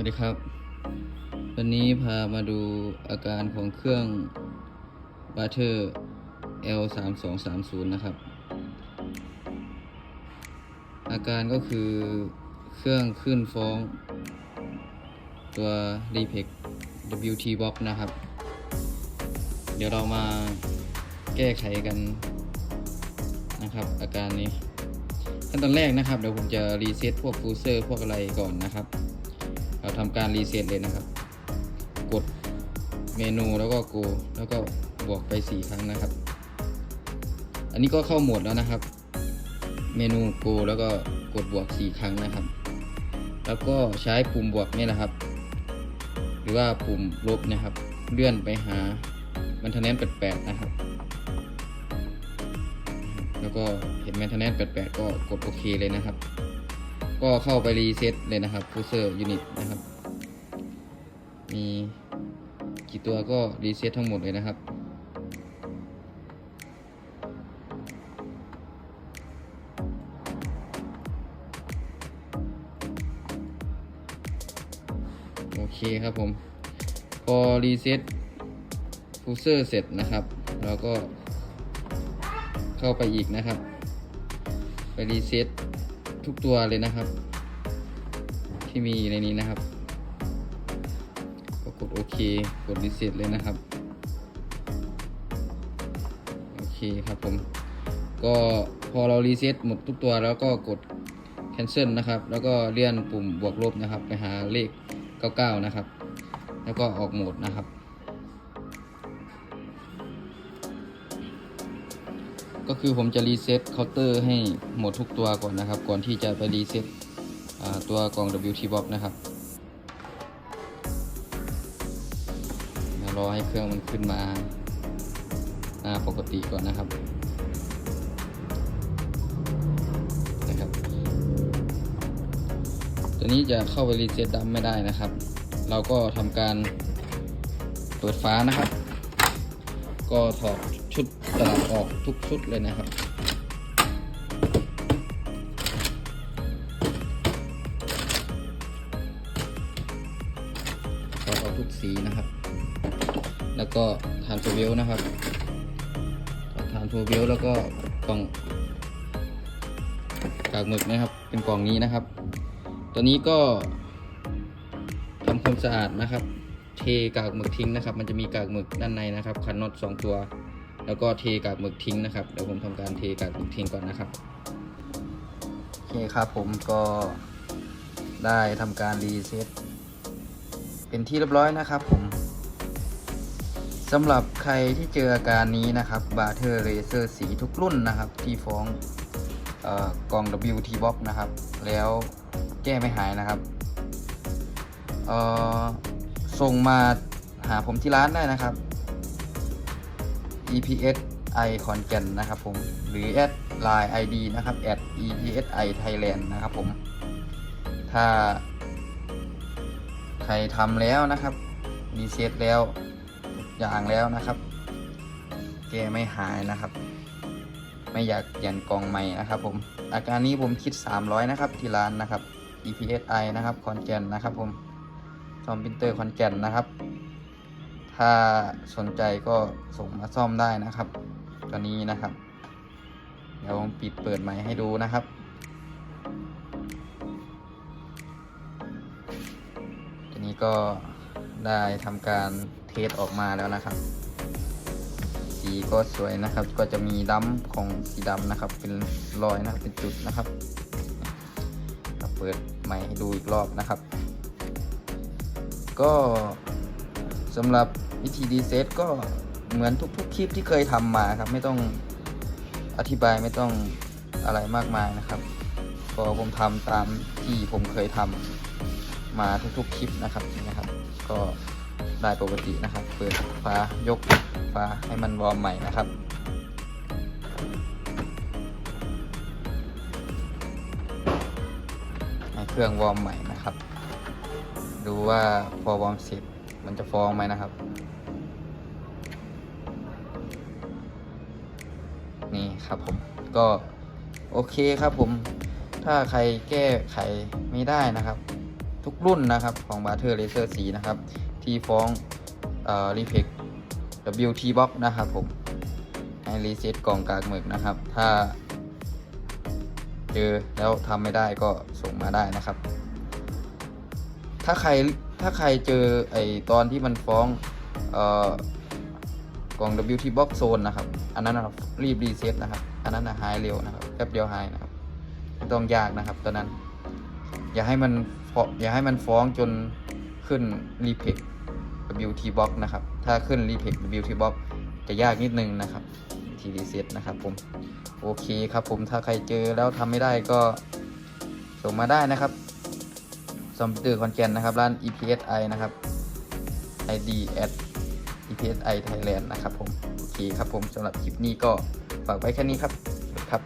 วัสดีครับ วันนี้พามาดูอาการของเครื่อง b a t t e r L 3 2 3 0นะครับ อาการก็คือเครื่องขึ้นฟ้อง ตัว d p e c WT Box นะครับ เดี๋ยวเรามาแก้ไขกันนะครับ อาการนี้ขั้นตอนแรกนะครับ เดี๋ยวผมจะรีเซ็ตพวกฟูเซอร์พวกอะไรก่อนนะครับ เราทำการรีเซ็ตเลยนะครับ กดเมนูแล้วก็ go แล้วก็บวกไป 4 ครั้งนะครับ อันนี้ก็เข้าโหมดแล้วนะครับ เมนู go แล้วก็กดบวก 4 ครั้งนะครับ แล้วก็ใช้ปุ่มบวกนี่แหละครับ หรือว่าปุ่มลบนะครับ เลื่อนไปหามันทแนนแปดๆนะครับ แล้วก็เห็น maintenance 88ก็กดโอเคเลยนะครับ ก็เข้าไปรีเซ็ตเลยนะครับ Fuser Unit นะครับ มีกี่ตัวก็รีเซ็ตทั้งหมดเลยนะครับโอเคครับผม พอรีเซ็ตฟูเซอร์เสร็จนะครับ เราก็เข้าไปอีกนะครับ ไปรีเซ็ต ทุกตัวเลยนะครับ ที่มีอยู่ในนี้นะครับก็กดโอเค กดรีเซ็ตเลยนะครับ โอเคครับผม ก็พอเรารีเซ็ตหมดทุกตัวแล้วก็กด cancel นะครับ แล้วก็เลื่อนปุ่มบวกลบนะครับ ไปหาเลข 99 นะครับ แล้วก็ออกโหมดนะครับ ก็คือผมจะรีเซ็ตเคาน์เตอร์ให้หมดทุกตัวก่อนนะครับ ก่อนที่จะไปรีเซ็ตตัวกล่อง WT Box นะครับเดี๋ยวรอให้เครื่องมันขึ้นมาหน้าปกติก่อนนะครับนะครับตัวนี้จะเข้าไปรีเซ็ตดัมไม่ได้นะครับ เราก็ทำการเปิดฟ้านะครับ ก็ถอด ชุดตลับออกทุกชุดเลยนะครับถอดออกทุกสีนะครับ แล้วก็ฐานตัวเวลนะครับถอดฐานตัวเวลแล้วก็กล่องกากหมึกนะครับ เป็นกล่องนี้นะครับ ตัวนี้ก็ทำความสะอาดนะครับ เทกากหมึกทิ้งนะครับ มันจะมีกากหมึกด้านในนะครับ คันน็อตสองตัว แล้วก็เทกากหมึกทิ้งนะครับเดี๋ยวผมทำการเทกากหมึกทิ้งก่อนนะครับโอเคครับผมก็ได้ทำการรีเซ็ตเป็นที่เรียบร้อยนะครับผมสำหรับใครที่เจออาการนี้นะครับบาเทอร์เรเซอร์สีทุกรุ่นนะครับ ที่ฟ้องออกล่อง WT Box นะครับ แล้วแก้ไม่หายนะครับส่งมาหาผมที่ร้านได้นะครับ EPS I ขอนแก่นนะครับผมหรือแอด Line ID นะครับ at EPSI Thailand นะครับผม ถ้าใครทำแล้วนะครับรีเซ็ตแล้วอย่างแล้วนะครับ แกไม่หายนะครับ ไม่อยากเปลี่ยนกล่องใหม่นะครับผม อาการนี้ผมคิด 300 นะครับ ที่ร้านนะครับ EPSI นะครับขอนแก่นนะครับผมซอมปรินเตอร์ขอนแก่นนะครับ ถ้าสนใจก็ส่งมาซ่อมได้นะครับ ตัวนี้นะครับ เดี๋ยวผมปิดเปิดใหม่ให้ดูนะครับ ตัวนี้ก็ได้ทำการเทสออกมาแล้วนะครับ สีก็สวยนะครับ ก็จะมีดำของสีดำนะครับ เป็นรอยนะครับ เป็นจุดนะครับเราเปิดใหม่ให้ดูอีกรอบนะครับ ก็สำหรับ วิธีรีเซ็ตก็เหมือนทุกๆคลิปที่เคยทำมาครับไม่ต้องอธิบายไม่ต้องอะไรมากมายนะครับก็ผมทำตามที่ผมเคยทำมาทุกๆคลิปนะครับนะครับ ก็ได้ปกตินะครับ เปิดฝายกฝาให้มันวอร์มใหม่นะครับให้เครื่องวอร์มใหม่นะครับ ดูว่าพอวอร์มเสร็จมันจะฟองไหมนะครับ ครับผมก็โอเคครับผมถ้าใครแก้ไขไม่ได้นะครับ ทุกรุ่นนะครับของบาเทอร์เลเซอร์สีนะครับ ที่ฟ้องเอ่อรีเพก WT Box นะครับผมให้รีเซ็ตกล่องกากหมึกนะครับ ถ้าเจอแล้วทำไม่ได้ก็ส่งมาได้นะครับ ถ้าใครถ้าใครเจอไอตอนที่มันฟ้องเอ่อ กล่อง WT Box Zone นะครับ อันนั้นนะครับรีบรีเซ็ตนะครับ อันนั้นนะหายเร็วนะครับแป๊บเดียวหายนะครับไม่ต้องยากนะครับตอนนั้น อย่าให้มันฟ้องอย่าให้มันฟ้องจนขึ้นรีเพก WT Box นะครับ ถ้าขึ้นรีเพก WT Box จะยากนิดนึงนะครับทีรีเซ็ตนะครับผม โอเคครับผม ถ้าใครเจอแล้วทำไม่ได้ก็ส่งมาได้นะครับซอมพิวเตอร์คอนแกนนะครับ ร้าน EPSI นะครับ ID at EPSI Thailand นะครับผม โอเคครับผมสำหรับคลิปนี้ก็ฝากไว้แค่นี้ครับครับ